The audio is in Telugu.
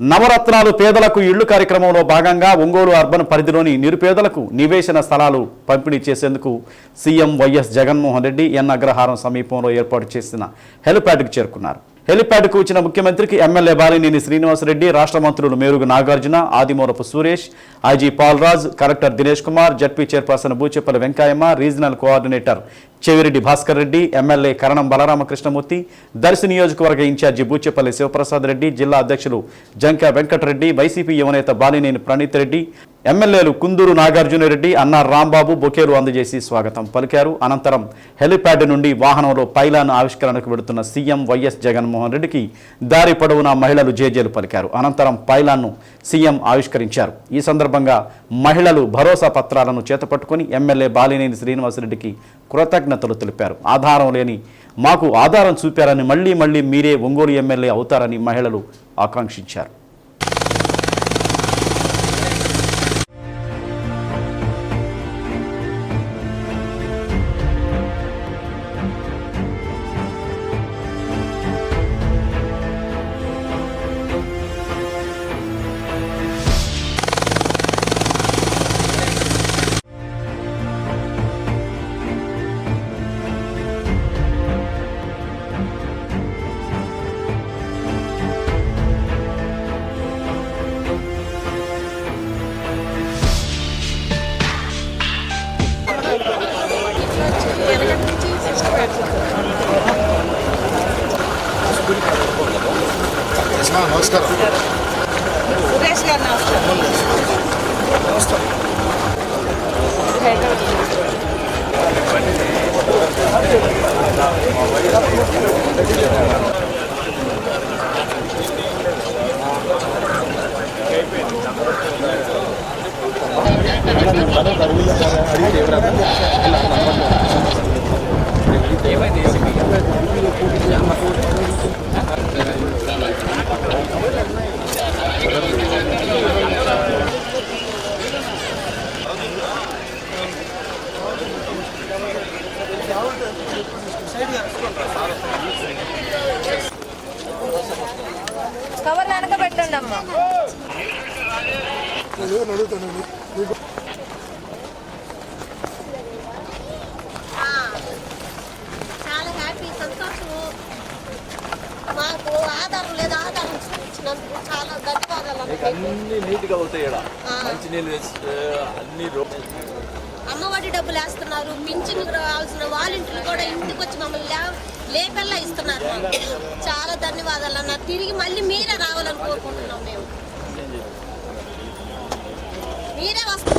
నవరత్నాలు పేదలకు ఇళ్ళు కార్యక్రమంలో భాగంగా ఒంగోలు అర్బన్ పరిధిలోని నిరుపేదలకు నివేశన స్థలాలు పంపిణీ చేసేందుకు CM YS Jaganmohan Reddy N Agraharam సమీపంలో ఏర్పాటు చేసిన హెలిప్యాడ్కు చేరుకున్నారు. హెలిప్యాడ్కు వచ్చిన ముఖ్యమంత్రికి ఎమ్మెల్యే బాలినేని శ్రీనివాసరెడ్డి రాష్ట్ర మంత్రులు Merugu Nagarjuna Adimulapu Suresh IG Palraj collector Dinesh Kumar ZP chairperson Buchepalli Venkayamma regional coordinator Chevireddy Bhaskar Reddy MLA Karanam Balaramakrishnamurthy Darsi నియోజకవర్గ ఇన్ఛార్జి బూచెపల్లి శివప్రసాద్ రెడ్డి జిల్లా అధ్యక్షులు జంకా వెంకటరెడ్డి వైసీపీ యువనేత బాలినేని ప్రణీత్ రెడ్డి ఎమ్మెల్యేలు కుందూరు నాగార్జునరెడ్డి అన్న రాంబాబు బొకేలు అందజేసి స్వాగతం పలికారు. అనంతరం హెలిప్యాడ్ నుండి వాహనంలో పైలాన్ ఆవిష్కరణకు వెడుతున్న సీఎం వైఎస్ జగన్మోహన్ రెడ్డికి దారి పొడవునా మహిళలు జేజేలు పలికారు. అనంతరం పైలాన్ను సీఎం ఆవిష్కరించారు. ఈ సందర్భంగా మహిళలు భరోసా పత్రాలను చేతపట్టుకుని ఎమ్మెల్యే బాలినేని శ్రీనివాసరెడ్డికి కృతజ్ఞతలు తెలిపారు. ఆధారం లేని మాకు ఆధారం చూపారని మళ్ళీ మళ్ళీ మీరే ఒంగోలు ఎమ్మెల్యే అవుతారని మహిళలు ఆకాంక్షించారు. నమస్కారం సురేష్ గారు నమస్కారం కవర్ వెనక పెట్టండి అమ్మా చాలా హ్యాపీ సంతోషము. మాకు ఆధారం లేదు ఆధారం చూపించినందుకు చాలా ధన్యవాదాలు అన్ని నీట్గా అవుతాయి మంచి నీళ్ళు అన్ని రో- అమ్మఒడి డబ్బులు వేస్తున్నారు పింఛన్ రావాల్సిన వాలంటీర్లు కూడా ఇంటికి వచ్చి మమ్మల్ని లేపెల్లా ఇస్తున్నారు మాకు. చాలా ధన్యవాదాలు అన్న తిరిగి మళ్ళీ మీరే రావాలని కోరుకుంటున్నాం మేము మీరే వస్తారు